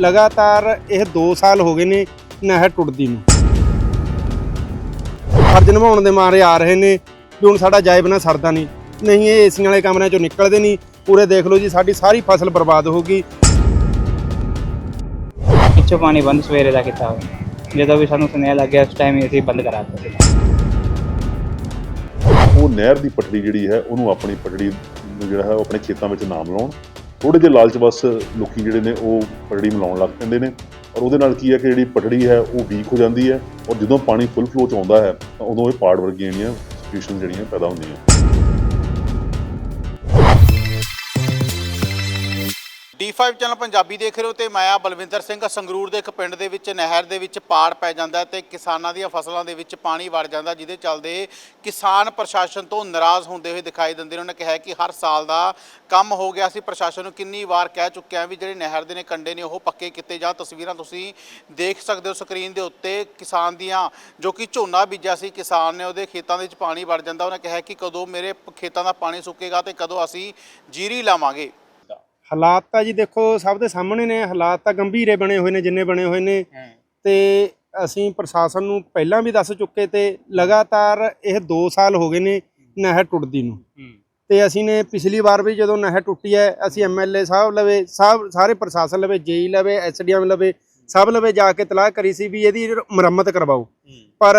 ਲਗਾਤਾਰ ਇਹ 2 ਸਾਲ ਹੋ ਗਏ ਨੇ ਨਹਿਰ ਟੁੱਟਦੀ ਨੂੰ। ਫਰਜ਼ ਨਿਭਾਉਣ ਦੇ ਮਾਰੇ ਆ ਰਹੇ ਨੇ ਵੀ ਹੁਣ ਸਾਡਾ ਜਾਏ ਬਿਨਾ ਸਰਦਾ ਨਹੀਂ। ਨਹੀਂ ਇਹ ਏਸੀਆਂ ਵਾਲੇ ਕਮਰਿਆਂ ਚੋਂ ਨਿਕਲਦੇ ਨਹੀਂ। ਪੂਰੇ ਦੇਖ ਲਓ ਜੀ ਸਾਡੀ ਸਾਰੀ ਫਸਲ ਬਰਬਾਦ ਹੋ ਗਈ। ਪਿੱਛੋਂ ਪਾਣੀ ਬੰਦ ਸਵੇਰੇ ਦਾ ਕੀਤਾ ਹੋਇਆ। ਜਦੋਂ ਵੀ ਸਾਨੂੰ ਸੁਨੇਹਾ ਲੱਗਿਆ ਉਸ ਟਾਈਮ ਅਸੀਂ ਬੰਦ ਕਰਾ ਦਿੱਤਾ। ਉਹ ਨਹਿਰ ਦੀ ਪਟੜੀ ਜਿਹੜੀ ਹੈ ਉਹਨੂੰ ਆਪਣੀ ਪਟੜੀ ਨੂੰ ਜਿਹੜਾ ਹੈ ਉਹ ਆਪਣੇ ਖੇਤਾਂ ਵਿੱਚ ਨਾਮ ਲਾਉਣ ਥੋੜੇ ਜਿਹੇ ਲਾਲਚ ਬਸ ਲੋਕੀ ਜਿਹੜੇ ਨੇ ਉਹ ਪਟੜੀ ਮਿਲਾਉਣ ਲੱਗ ਪੈਂਦੇ ਨੇ। ਔਰ ਉਹਦੇ ਨਾਲ ਕੀ ਹੈ ਕਿ ਜਿਹੜੀ ਪਟੜੀ ਹੈ ਉਹ ਵੀਕ ਹੋ ਜਾਂਦੀ ਹੈ। ਔਰ ਜਦੋਂ ਪਾਣੀ ਫੁੱਲ ਫਲੋ ਚ ਆਉਂਦਾ ਹੈ ਤਾਂ ਉਦੋਂ ਇਹ ਪਾੜ ਵਰਗੀਆਂ ਜਿਹੜੀਆਂ ਸਿਚੁਏਸ਼ਨ ਜਿਹੜੀਆਂ ਪੈਦਾ ਹੁੰਦੀਆਂ। D5 ਚੈਨਲ ਪੰਜਾਬੀ ਦੇਖ ਰਹੇ ਹੋ ਤੇ ਮੈਂ ਆ ਬਲਵਿੰਦਰ ਸਿੰਘ, ਸੰਗਰੂਰ ਦੇ ਇੱਕ ਪਿੰਡ ਦੇ ਵਿੱਚ, ਨਹਿਰ ਦੇ ਵਿੱਚ ਪਾੜ ਪੈ ਜਾਂਦਾ ਹੈ ਤੇ ਕਿਸਾਨਾਂ ਦੀਆਂ ਫਸਲਾਂ ਦੇ ਵਿੱਚ ਪਾਣੀ ਵੜ ਜਾਂਦਾ, ਜਿਹਦੇ ਚੱਲਦੇ ਕਿਸਾਨ ਪ੍ਰਸ਼ਾਸਨ ਤੋਂ ਨਾਰਾਜ਼ ਹੁੰਦੇ ਹੋਏ ਦਿਖਾਈ ਦਿੰਦੇ ਨੇ। ਉਹਨਾਂ ਕਿਹਾ ਕਿ ਹਰ ਸਾਲ ਦਾ ਕੰਮ ਹੋ ਗਿਆ ਸੀ, ਪ੍ਰਸ਼ਾਸਨ ਨੂੰ ਕਿੰਨੀ ਵਾਰ ਕਹਿ ਚੁੱਕਿਆ ਵੀ ਜਿਹੜੇ ਨਹਿਰ ਦੇ ਨੇ ਕੰਡੇ ਨੇ, ਉਹ ਪੱਕੇ ਕੀਤੇ ਜਾਂ ਤਸਵੀਰਾਂ ਤੁਸੀਂ ਦੇਖ ਸਕਦੇ ਹੋ ਸਕਰੀਨ ਦੇ ਉੱਤੇ ਕਿਸਾਨ ਦੀਆਂ, ਜੋ ਕਿ ਝੋਨਾ ਬੀਜਿਆ ਸੀ, ਕਿਸਾਨ ਨੇ ਉਹਦੇ ਖੇਤਾਂ ਦੇ ਵਿੱਚ ਪਾਣੀ ਵੜ ਜਾਂਦਾ। ਉਹਨਾਂ ਕਿਹਾ ਕਿ ਕਦੋਂ ਮੇਰੇ ਖੇਤਾਂ ਦਾ ਪਾਣੀ ਸੁੱਕੇਗਾ ਤੇ ਕਦੋਂ ਅਸੀਂ ਜੀਰੀ ਲਾਵਾਂਗੇ। ਹਾਲਾਤ ਤਾਂ ਜੀ ਦੇਖੋ ਸਭ ਦੇ ਸਾਹਮਣੇ ਨੇ ਹਾਲਾਤ ਤਾਂ ਗੰਭੀਰੇ ਬਣੇ ਹੋਏ ਨੇ ਜਿੰਨੇ ਬਣੇ ਹੋਏ ਨੇ। ਤੇ ਅਸੀਂ ਪ੍ਰਸ਼ਾਸਨ ਨੂੰ ਪਹਿਲਾਂ ਵੀ ਦੱਸ ਚੁੱਕੇ ਤੇ ਲਗਾਤਾਰ ਇਹ 2 ਸਾਲ ਹੋ ਗਏ ਨੇ ਨਹਿਰ ਟੁੱਟਦੀ ਨੂੰ। ਤੇ ਅਸੀਂ ਨੇ ਪਿਛਲੀ ਵਾਰ ਵੀ ਜਦੋਂ ਨਹਿਰ ਟੁੱਟੀ ਹੈ ਅਸੀਂ ਐਮਐਲਏ ਸਾਹਿਬ ਲਵੇ ਸਭ ਸਾਰੇ ਪ੍ਰਸ਼ਾਸਨ ਲਵੇ ਜੇਈ ਲਵੇ ਐਸਡੀਐਮ ਲਵੇ ਸਭ ਲਵੇ ਜਾ ਕੇ ਤਲਾਹ ਕਰੀ ਸੀ ਵੀ ਇਹਦੀ ਮੁਰੰਮਤ ਕਰਵਾਓ। ਪਰ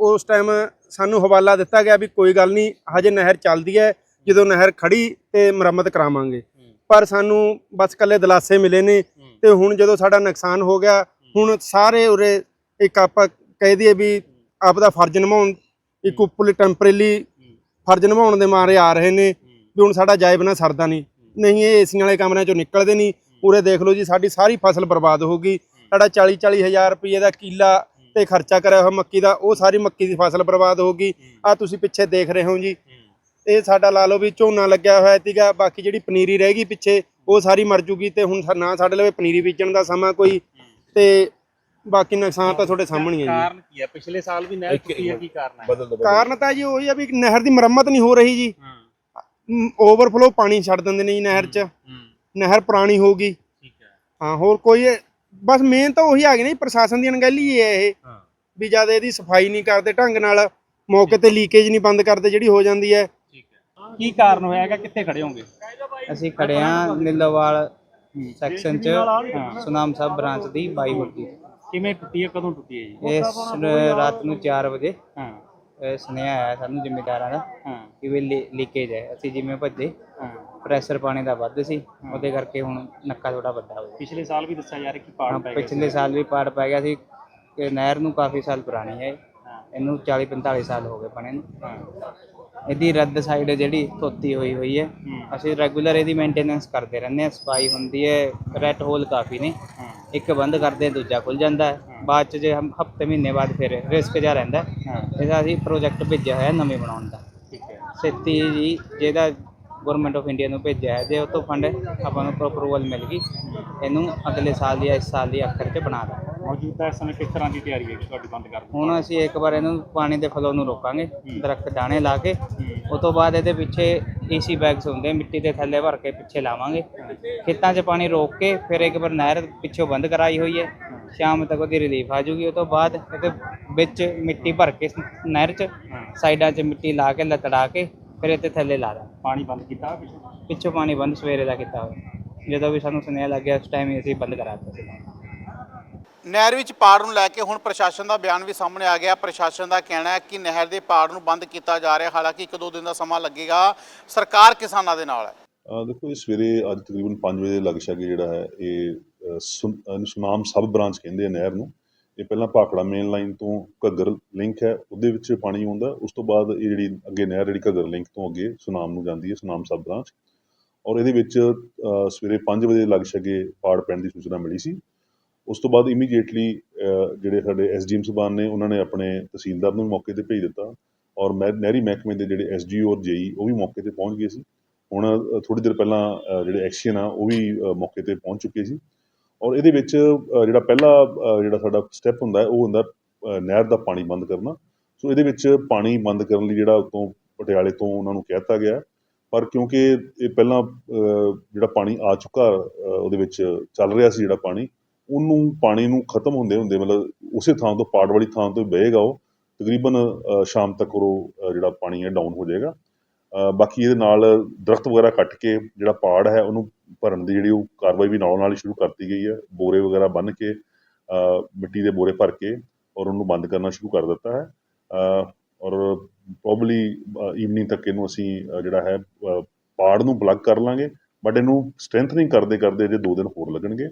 ਉਸ ਟਾਈਮ ਸਾਨੂੰ ਹਵਾਲਾ ਦਿੱਤਾ ਗਿਆ ਵੀ ਕੋਈ ਗੱਲ ਨਹੀਂ ਹਜੇ ਨਹਿਰ ਚੱਲਦੀ ਹੈ ਜਦੋਂ ਨਹਿਰ ਖੜੀ ਤੇ ਮੁਰੰਮਤ ਕਰਾਵਾਂਗੇ। ਪਰ ਸਾਨੂੰ ਬਸ ਕੱਲੇ ਦਲਾਸੇ ਮਿਲੇ ਨੇ ਤੇ ਹੁਣ ਜਦੋਂ ਸਾਡਾ ਨੁਕਸਾਨ ਹੋ ਗਿਆ ਹੁਣ ਸਾਰੇ ਉਰੇ ਇੱਕ ਆਪਾਂ ਕਹਿ ਦਈਏ ਵੀ ਆਪਦਾ ਫਰਜ਼ ਨਿਭਾਉਣ ਇੱਕ ਉੱਪਰਲੀ ਟੈਂਪਰੇਰੀ ਫਰਜ਼ ਨਿਭਾਉਣ ਦੇ ਮਾਰੇ ਆ ਰਹੇ ਨੇ ਵੀ ਹੁਣ ਸਾਡਾ ਜਾਏ ਬਿਨਾ ਸਰਦਾ ਨਹੀਂ। ਨਹੀਂ ਇਹ ਏਸੀਆਂ ਵਾਲੇ ਕਮਰਿਆਂ ਚੋਂ ਨਿਕਲਦੇ ਨਹੀਂ। ਪੂਰੇ ਦੇਖ ਲਓ ਜੀ ਸਾਡੀ ਸਾਰੀ ਫਸਲ ਬਰਬਾਦ ਹੋ ਗਈ। ਸਾਡਾ 40 40 ਹਜ਼ਾਰ ਰੁਪਏ ਦਾ ਕਿੱਲਾ ਤੇ ਖਰਚਾ ਕਰਿਆ ਹੋਇਆ ਮੱਕੀ ਦਾ ਉਹ ਸਾਰੀ ਮੱਕੀ ਦੀ ਫਸਲ ਬਰਬਾਦ ਹੋ ਗਈ। ਆ ਤੁਸੀਂ ਪਿੱਛੇ ਦੇਖ ਰਹੇ ਹੋ ਜੀ ਇਹ ਸਾਡਾ ਲਾ ਲਓ ਵੀ ਝੋਨਾ ਲੱਗਿਆ ਹੋਇਆ ਸੀਗਾ ਬਾਕੀ ਜਿਹੜੀ ਪਨੀਰੀ ਰਹਿ ਗਈ ਪਿੱਛੇ ਉਹ ਸਾਰੀ ਮਰ ਜੂਗੀ ਤੇ ਹੁਣ ਨਾ ਸਾਡੇ ਲਵੇ ਪਨੀਰੀ ਬੀਜਣ ਦਾ ਸਮਾਂ ਕੋਈ ਤੇ ਬਾਕੀ ਨੁਕਸਾਨ ਤਾਂ ਤੁਹਾਡੇ ਸਾਹਮਣੇ ਹੀ ਹੈ ਕਾਰਨ ਕੀ ਹੈ ਪਿਛਲੇ ਸਾਲ ਵੀ ਨਹਿਰ ਟੁੱਟੀ ਹੈ ਕੀ ਕਾਰਨ ਹੈ ਜੀ ਕਾਰਨ ਤਾਂ ਜੀ ਉਹੀ ਆ ਵੀ ਨਹਿਰ ਦੀ ਮੁਰੰਮਤ ਨਹੀਂ ਹੋ ਰਹੀ ਜੀ। ਓਵਰਫਲੋ ਪਾਣੀ ਛੱਡ ਦਿੰਦੇ ਨੇ ਜੀ ਨਹਿਰ 'ਚ। ਨਹਿਰ ਪੁਰਾਣੀ ਹੋ ਗਈ। ਠੀਕ ਹੈ। ਹਾਂ ਹੋਰ ਕੋਈ ਇਹ- ਬਸ ਮੇਨ ਤਾਂ ਉਹੀ ਆ ਗਈ ਨਾ ਜੀ ਪ੍ਰਸ਼ਾਸਨ ਦੀ ਅਣਗਹਿਲੀ ਹੀ ਹੈ ਇਹ ਹਾਂ। ਵੀ ਜਦ ਇਹਦੀ ਸਫ਼ਾਈ ਨਹੀਂ ਕਰਦੇ ਢੰਗ ਨਾਲ ਮੌਕੇ ਤੇ ਲੀਕੇਜ ਨਹੀਂ ਬੰਦ ਕਰਦੇ ਜਿਹੜੀ ਹੋ ਜਾਂਦੀ ਹੈ ਹੈ। ਕੀ ਕਾਰਨ ਹੋਇਆ ਹੈਗਾ? ਕਿੱਥੇ ਖੜੇ ਹੋਗੇ ਅਸੀਂ ਖੜੇ ਹਾਂ ਨੀਲੋਵਾਲ ਸੈਕਸ਼ਨ ਚ ਸੁਨਾਮ ਸਾਹਿਬ ਬ੍ਰਾਂਚ ਦੀ 22 ਮੁਰਗੀ ਕਿਵੇਂ ਟੁੱਟੀ ਹੈ? ਕਦੋਂ ਟੁੱਟੀ ਹੈ ਜੀ? ਇਸ ਰਾਤ ਨੂੰ 4 ਵਜੇ ਹਾਂ। ਇਹ ਸੁਨੇਹਾ ਆਇਆ ਸਾਨੂੰ ਜ਼ਿੰਮੇਦਾਰਾਂ ਦਾ ਹਾਂ। ਕਿ ਵੀ ਲੀਕੇਜ ਹੈ। ਅਸੀਂ ਜਿਵੇਂ ਭੱਜੇ ਹਾਂ। ਪ੍ਰੈਸ਼ਰ ਪਾਣੀ ਦਾ ਵੱਧ ਸੀ ਉਹਦੇ ਕਰਕੇ ਹੁਣ ਨੱਕਾ ਥੋੜਾ ਵੱਡਾ ਹੋ ਗਿਆ। ਪਿਛਲੇ ਸਾਲ ਵੀ ਦੱਸਿਆ ਜਾ ਰਿਹਾ ਕਿ ਪਾੜ ਪੈ ਗਿਆ ਪਿਛਲੇ ਸਾਲ ਵੀ ਪਾੜ ਪੈ ਗਿਆ ਸੀ। ਇਹ ਨਹਿਰ ਨੂੰ ਕਾਫੀ ਸਾਲ ਪੁਰਾਣੀ ਹੈ। ਇਹ। ਹਾਂ। ਇਹਨੂੰ 40 45 ਸਾਲ ਹੋ ਗਏ ਬਣੇ ਨੂੰ। ਹਾਂ। ਇਹਦੀ ਰੱਦ ਸਾਈਡ ਜਿਹੜੀ ਧੋਤੀ ਹੋਈ ਹੋਈ ਹੈ। ਅਸੀਂ ਰੈਗੂਲਰ ਇਹਦੀ ਮੇਨਟੇਨੈਂਸ ਕਰਦੇ ਰਹਿੰਦੇ ਹਾਂ। ਸਫ਼ਾਈ ਹੁੰਦੀ ਹੈ ਰੈਟ ਹੋਲ ਕਾਫੀ ਨੇ। ਇੱਕ ਬੰਦ ਕਰਦੇ ਦੂਜਾ ਖੁੱਲ ਜਾਂਦਾ ਹੈ। ਬਾਅਦ ਚ ਜੇ ਹਮ ਹਫ਼ਤੇ ਮਹੀਨੇ ਬਾਅਦ ਫਿਰ ਰਿਸਕ ਜਾ ਰਹਿੰਦਾ ਇਹਦਾ ਅਸੀਂ ਪ੍ਰੋਜੈਕਟ ਭੇਜਿਆ ਹੋਇਆ ਨਵੇਂ ਬਣਾਉਣ ਦਾ। ਠੀਕ ਹੈ। ਛੇਤੀ ਜੀ ਜਿਹਦਾ ਗਵਰਨਮੈਂਟ ਆਫ ਇੰਡੀਆ ਨੂੰ ਭੇਜਿਆ ਹੈ ਜੇ ਉਹ ਤੋਂ ਫੰਡ ਆਪਾਂ ਨੂੰ ਅਪਰੂਵਲ ਮਿਲ ਗਈ ਇਹਨੂੰ ਅਗਲੇ ਸਾਲ ਜਾਂ ਇਸ ਸਾਲ ਦੀ ਆਖਰ 'ਚ ਬਣਾ ਦਾਂ ਮੌਜੂਦਾ ਇਸ ਸਮੇਂ ਕਿਸ ਤਰ੍ਹਾਂ ਦੀ ਤਿਆਰੀ ਹੈ ਤੁਹਾਡੀ ਬੰਦ ਕਰਨ ਦੀ ਹੁਣ ਅਸੀਂ ਇੱਕ ਵਾਰ ਇਹਨੂੰ ਪਾਣੀ ਦੇ ਫਲੋ ਨੂੰ ਰੋਕਾਂਗੇ ਦਰਖਤ ਦਾਣੇ ਲਾ ਕੇ। ਉਸ ਤੋਂ ਬਾਅਦ ਇਹਦੇ ਪਿੱਛੇ ਏਸੀ ਬੈਗਸ ਹੁੰਦੇ ਮਿੱਟੀ ਦੇ ਥੱਲੇ ਭਰ ਕੇ ਪਿੱਛੇ ਲਾਵਾਂਗੇ। ਖੇਤਾਂ 'ਚ ਪਾਣੀ ਰੋਕ ਕੇ ਫਿਰ ਇੱਕ ਵਾਰ ਨਹਿਰ ਪਿੱਛੋਂ ਬੰਦ ਕਰਾਈ ਹੋਈ ਹੈ। ਸ਼ਾਮ ਤੱਕ ਉਹਦੀ ਰਿਲੀਫ ਆ ਜੂਗੀ। ਉਸ ਤੋਂ ਬਾਅਦ ਇਹਦੇ ਵਿੱਚ ਮਿੱਟੀ ਭਰ ਕੇ ਨਹਿਰ 'ਚ ਸਾਈਡਾਂ 'ਚ ਮਿੱਟੀ ਲਾ ਕੇ ਲਤੜਾ ਕੇ ਫਿਰ ਇੱਥੇ ਥੱਲੇ ਲਾ ਦਾਂ ਪਾਣੀ ਬੰਦ ਕੀਤਾ ਪਿਛਲੇ ਪਿੱਛੋਂ? ਪਾਣੀ ਬੰਦ ਸਵੇਰੇ ਦਾ ਕੀਤਾ ਹੋਇਆ। ਜਦੋਂ ਵੀ ਸਾਨੂੰ ਸੁਨੇਹਾ ਲੱਗਿਆ ਉਸ ਟਾਈਮ ਹੀ ਅਸੀਂ ਬੰਦ ਕਰਾ ਦਿੱਤਾ ਸੀ। ਨਹਿਰ ਵਿੱਚ ਪਾੜ ਨੂੰ ਲੈ ਕੇ ਹੁਣ ਪ੍ਰਸ਼ਾਸਨ ਦਾ ਬਿਆਨ ਵੀ ਸਾਹਮਣੇ ਆ ਗਿਆ। ਪ੍ਰਸ਼ਾਸਨ ਦਾ ਕਹਿਣਾ ਹੈ ਕਿ ਨਹਿਰ ਦੇ ਪਾੜ ਨੂੰ ਬੰਦ ਕੀਤਾ ਜਾ ਰਿਹਾ ਹਾਲਾਂਕਿ ਇੱਕ ਦੋ ਦਿਨ ਦਾ ਸਮਾਂ ਲੱਗੇਗਾ। ਸਰਕਾਰ ਕਿਸਾਨਾਂ ਦੇ ਨਾਲ ਹੈ। ਦੇਖੋ, ਇਹ ਸਵੇਰੇ ਅੱਜ ਤਕਰੀਬਨ 5 ਵਜੇ ਦੇ ਲੱਗ ਜਿਹੜਾ ਹੈ, ਇਹ ਸੁਨਾਮ ਸਬ ਬ੍ਰਾਂਚ ਕਹਿੰਦੇ ਆ ਨਹਿਰ ਨੂੰ। ਇਹ ਪਹਿਲਾਂ ਭਾਖੜਾ ਮੇਨ ਲਾਈਨ ਤੋਂ ਘੱਗਰ ਲਿੰਕ ਹੈ, ਉਹਦੇ ਵਿੱਚ ਪਾਣੀ ਆਉਂਦਾ। ਉਸ ਤੋਂ ਬਾਅਦ ਇਹ ਜਿਹੜੀ ਅੱਗੇ ਨਹਿਰ, ਜਿਹੜੀ ਘੱਗਰ ਲਿੰਕ ਤੋਂ ਅੱਗੇ ਸੁਨਾਮ ਨੂੰ ਜਾਂਦੀ ਹੈ, ਸੁਨਾਮ ਸਬ ਬ੍ਰਾਂਚ। ਔਰ ਇਹਦੇ ਵਿੱਚ ਸਵੇਰੇ 5 ਵਜੇ ਲੱਗ ਸ਼ਾਗੇ ਪਾੜ ਪੈਣ ਦੀ ਸੂਚਨਾ ਮਿਲੀ ਸੀ। ਉਸ ਤੋਂ ਬਾਅਦ ਇਮੀਡੀਏਟਲੀ ਜਿਹੜੇ ਸਾਡੇ ਐਸਡੀਐਮ ਸਾਹਿਬਾਨ ਨੇ, ਉਹਨਾਂ ਨੇ ਆਪਣੇ ਤਹਿਸੀਲਦਾਰ ਨੂੰ ਵੀ ਮੌਕੇ ਤੇ ਭੇਜ ਦਿੱਤਾ ਔਰ ਮਹਿ- ਨਹਿਰੀ ਮਹਿਕਮੇ ਦੇ ਜਿਹੜੇ ਐਸਡੀਓ ਔਰ ਜੇਈ ਉਹ ਵੀ ਮੌਕੇ ਤੇ ਪਹੁੰਚ ਗਏ ਸੀ। ਹੁਣ ਥੋੜੀ ਦੇਰ ਪਹਿਲਾਂ ਜਿਹੜੇ ਐਕਸ਼ਨ ਆ, ਉਹ ਵੀ ਮੌਕੇ ਤੇ ਪਹੁੰਚ ਚੁੱਕੇ ਸੀ ਔਰ ਇਹਦੇ ਵਿੱਚ ਜਿਹੜਾ ਪਹਿਲਾ ਜਿਹੜਾ ਸਾਡਾ ਸਟੈਪ ਹੁੰਦਾ ਹੈ, ਉਹ ਹੁੰਦਾ ਨਹਿਰ ਦਾ ਪਾਣੀ ਬੰਦ ਕਰਨਾ। ਸੋ ਇਹਦੇ ਵਿੱਚ ਪਾਣੀ ਬੰਦ ਕਰਨ ਲਈ ਜਿਹੜਾ ਉਤੋਂ ਪਟਿਆਲੇ ਤੋਂ ਉਹਨਾਂ ਨੂੰ ਕਹਿ ਦਿੱਤਾ ਗਿਆ। ਪਰ ਕਿਉਂਕਿ ਇਹ ਪਹਿਲਾਂ ਜਿਹੜਾ ਪਾਣੀ ਆ ਚੁੱਕਾ ਉਹਦੇ ਵਿੱਚ ਚੱਲ ਰਿਹਾ ਸੀ ਜਿਹੜਾ ਪਾਣੀ ਉਹਨੂੰ ਪਾਣੀ ਨੂੰ ਖਤਮ ਹੁੰਦੇ ਹੁੰਦੇ ਮਤਲਬ ਉਸੇ ਥਾਂ ਤੋਂ ਪਾੜ ਵਾਲੀ ਥਾਂ ਤੋਂ ਹੀ ਵਹੇਗਾ ਉਹ ਤਕਰੀਬਨ ਸ਼ਾਮ ਤੱਕ ਉਹ ਜਿਹੜਾ ਪਾਣੀ ਹੈ ਡਾਊਨ ਹੋ ਜਾਏਗਾ। ਬਾਕੀ ਇਹਦੇ ਨਾਲ ਦਰਖਤ ਵਗੈਰਾ ਕੱਟ ਕੇ ਜਿਹੜਾ ਪਾੜ ਹੈ ਉਹਨੂੰ ਭਰਨ ਦੀ ਜਿਹੜੀ ਉਹ ਕਾਰਵਾਈ ਵੀ ਨਾਲੋਂ ਨਾਲ ਹੀ ਸ਼ੁਰੂ ਕਰਤੀ ਗਈ ਹੈ। ਬੋਰੇ ਵਗੈਰਾ ਬੰਨ੍ਹ ਕੇ ਮਿੱਟੀ ਦੇ ਬੋਰੇ ਭਰ ਕੇ ਔਰ ਉਹਨੂੰ ਬੰਦ ਕਰਨਾ ਸ਼ੁਰੂ ਕਰ ਦਿੱਤਾ ਹੈ। ਔਰ ਪ੍ਰੋਬਬਲੀ ਈਵਨਿੰਗ ਤੱਕ ਇਹਨੂੰ ਅਸੀਂ ਜਿਹੜਾ ਹੈ ਪਾੜ ਨੂੰ ਪਲੱਗ ਕਰ ਲਾਂਗੇ ਬਟ ਇਹਨੂੰ ਸਟਰੈਂਥਨਿੰਗ ਕਰਦੇ ਕਰਦੇ ਜੇ ਦੋ ਦਿਨ ਹੋਰ ਲੱਗਣਗੇ।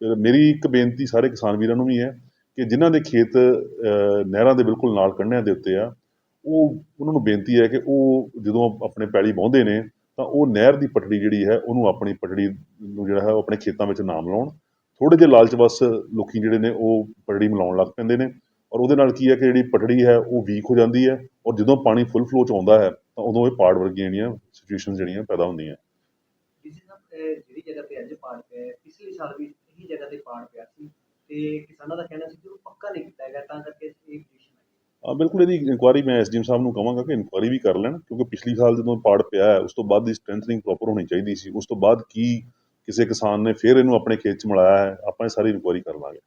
ਮੇਰੀ ਇੱਕ ਬੇਨਤੀ ਸਾਰੇ ਕਿਸਾਨ ਵੀਰਾਂ ਨੂੰ ਵੀ ਹੈ ਕਿ ਜਿਨ੍ਹਾਂ ਦੇ ਖੇਤ ਨਹਿਰਾਂ ਦੇ ਬਿਲਕੁਲ ਨਾਲ ਕੰਢਿਆਂ ਦੇ ਉੱਤੇ ਆ, ਉਹ, ਉਹਨਾਂ ਨੂੰ ਬੇਨਤੀ ਹੈ ਕਿ ਉਹ ਜਦੋਂ ਆਪਣੇ ਪੈਲੀ ਵਾਹੁੰਦੇ ਨੇ, ਤਾਂ ਉਹ ਨਹਿਰ ਦੀ ਪਟੜੀ ਜਿਹੜੀ ਹੈ, ਉਹਨੂੰ ਆਪਣੀ ਪਟੜੀ ਨੂੰ ਜਿਹੜਾ ਹੈ, ਉਹ ਆਪਣੇ ਖੇਤਾਂ ਵਿੱਚ ਨਾਮ ਲਾਉਣ ਥੋੜੇ ਜਿਹੇ ਲਾਲਚ ਬਸ ਲੋਕੀ ਜਿਹੜੇ ਨੇ, ਉਹ ਪਟੜੀ ਮਿਲਾਉਣ ਲੱਗ ਪੈਂਦੇ ਨੇ। ਔਰ ਉਹਦੇ ਨਾਲ ਕੀ ਹੈ ਕਿ ਜਿਹੜੀ ਪਟੜੀ ਹੈ, ਉਹ ਵੀਕ ਹੋ ਜਾਂਦੀ ਹੈ ਔਰ ਜਦੋਂ ਪਾਣੀ ਫੁੱਲ ਫਲੋ ਚ ਆਉਂਦਾ ਹੈ, ਤਾਂ ਉਦੋਂ ਇਹ ਪਾੜ ਵਰਗੀਆਂ ਜਿਹੜੀਆਂ ਸਿਚੁਏਸ਼ਨਸ ਜਿਹੜੀਆਂ ਪੈਦਾ ਹੁੰਦੀਆਂ। ਜਿਹੜੀ ਜਗ੍ਹਾ ਤੇ ਅੱਜ ਪਾੜ ਪਿਆ ਪਿਛਲੇ ਸਾਲ ਵੀ ਇਹੀ ਜਗ੍ਹਾ ਤੇ ਪਾੜ ਪਿਆ ਸੀ ਤੇ ਕਿਸਾਨਾਂ ਦਾ ਕਹਿਣਾ ਸੀ ਕਿ ਉਹ ਪੱਕਾ ਨਹੀਂ ਕੀਤਾ ਗਿਆ ਤਾਂ ਕਰਕੇ ਇਹ ਪੋਜੀਸ਼ਨ ਹੈ ਹਾਂ ਬਿਲਕੁਲ ਇਹਦੀ ਇਨਕੁਆਰੀ ਮੈਂ ਐਸਡੀਐਮ ਸਾਹਿਬ ਨੂੰ ਕਹਾਂਗਾ ਕਿ ਇਨਕੁਆਰੀ ਵੀ ਕਰ ਲੈਣ ਕਿਉਂਕਿ ਪਿਛਲੀ ਸਾਲ ਜਦੋਂ ਪਾੜ ਪਿਆ ਹੈ ਉਸ ਤੋਂ ਬਾਅਦ ਦੀ ਸਟਰੈਂਥਨਿੰਗ ਪ੍ਰੋਪਰ ਹੋਣੀ ਚਾਹੀਦੀ ਸੀ। ਉਸ ਤੋਂ ਬਾਅਦ ਕੀ ਕਿਸੇ ਕਿਸਾਨ ਨੇ ਫਿਰ ਇਹਨੂੰ ਆਪਣੇ ਖੇਤ 'ਚ ਮਿਲਾਇਆ ਹੈ ਆਪਾਂ ਇਹ ਸਾਰੀ ਇਨਕੁਆਰੀ ਕਰ ਲਾਂਗੇ।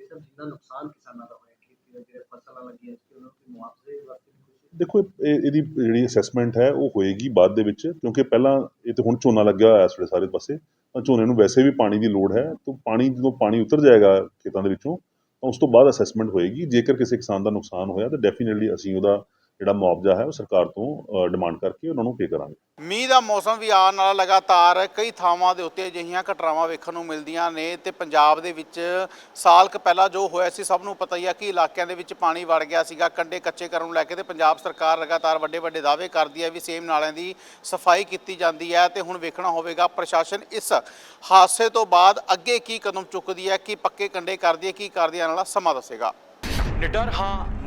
ਜਿੰਨਾ ਨੁਕਸਾਨ ਕਿਸਾਨਾਂ ਦਾ ਹੋਇਆ ਖੇਤੀ ਦਾ ਜਿਹੜੇ ਫਸਲਾਂ ਲੱਗੀਆਂ ਸੀ ਉਹਨਾਂ ਨੂੰ ਮੁਆਵਜ਼ੇ ਵਾਸਤੇ ਦੇਖੋ, ਇਹ- ਇਹਦੀ ਜਿਹੜੀ ਅਸੈਸਮੈਂਟ ਹੈ, ਉਹ ਹੋਏਗੀ ਬਾਅਦ ਦੇ ਵਿੱਚ, ਕਿਉਂਕਿ ਪਹਿਲਾਂ ਇਹ ਤੇ ਹੁਣ ਝੋਨਾ ਲੱਗਿਆ ਹੋਇਆ ਇਸ ਸਾਰੇ ਪਾਸੇ, ਤਾਂ ਝੋਨੇ ਨੂੰ ਵੈਸੇ ਵੀ ਪਾਣੀ ਦੀ ਲੋੜ ਹੈ, ਤਾਂ ਪਾਣੀ ਜਦੋਂ ਪਾਣੀ ਉਤਰ ਜਾਏਗਾ ਖੇਤਾਂ ਦੇ ਵਿੱਚੋਂ, ਤਾਂ ਉਸ ਤੋਂ ਬਾਅਦ ਅਸੈਸਮੈਂਟ ਹੋਏਗੀ। ਜੇਕਰ ਕਿਸੇ ਕਿਸਾਨ ਦਾ ਨੁਕਸਾਨ ਹੋਇਆ, ਤਾਂ ਡੈਫੀਨਿਟਲੀ ਅਸੀਂ ਉਹਦਾ ਜਿਹੜਾ ਮੁਆਵਜ਼ਾ ਹੈ ਉਹ ਸਰਕਾਰ ਤੋਂ ਡਿਮਾਂਡ ਕਰਕੇ ਉਹਨਾਂ ਨੂੰ ਪੇ ਕਰਾਂਗੇ। ਮੀਂਹ ਦਾ ਮੌਸਮ ਵੀ ਆਉਣ ਵਾਲਾ ਲਗਾਤਾਰ ਕਈ ਥਾਵਾਂ ਦੇ ਉੱਤੇ ਅਜਿਹੀਆਂ ਘਟਨਾਵਾਂ ਵੇਖਣ ਨੂੰ ਮਿਲਦੀਆਂ ਨੇ ਤੇ ਪੰਜਾਬ ਦੇ ਵਿੱਚ ਸਾਲ ਕੁ ਪਹਿਲਾਂ ਜੋ ਹੋਇਆ ਸੀ ਸਭ ਨੂੰ ਪਤਾ ਹੀ ਆ ਕਿ ਇਲਾਕਿਆਂ ਦੇ ਵਿੱਚ ਪਾਣੀ ਵੜ ਗਿਆ ਸੀਗਾ ਕੰਡੇ ਕੱਚੇ ਕਰਨ ਨੂੰ ਲੈ ਕੇ ਤੇ ਪੰਜਾਬ ਸਰਕਾਰ ਲਗਾਤਾਰ ਵੱਡੇ ਵੱਡੇ ਦਾਅਵੇ ਕਰਦੀ ਹੈ ਵੀ ਸੇਮ ਨਾਲਿਆਂ ਦੀ ਸਫ਼ਾਈ ਕੀਤੀ ਜਾਂਦੀ ਹੈ ਤੇ ਹੁਣ ਵੇਖਣਾ ਹੋਵੇਗਾ ਪ੍ਰਸ਼ਾਸਨ ਇਸ ਹਾਦਸੇ ਤੋਂ ਬਾਅਦ ਅੱਗੇ ਕੀ ਕਦਮ ਚੁੱਕਦੀ ਹੈ ਕੀ ਪੱਕੇ ਕੰਡੇ ਕਰਦੀ ਹੈ ਕੀ ਕਰਦੀ ਹੈ ਵਾਲਾ ਸਮਾਂ ਦੱਸੇਗਾ। ਨਿਡਰ ਹਾਂ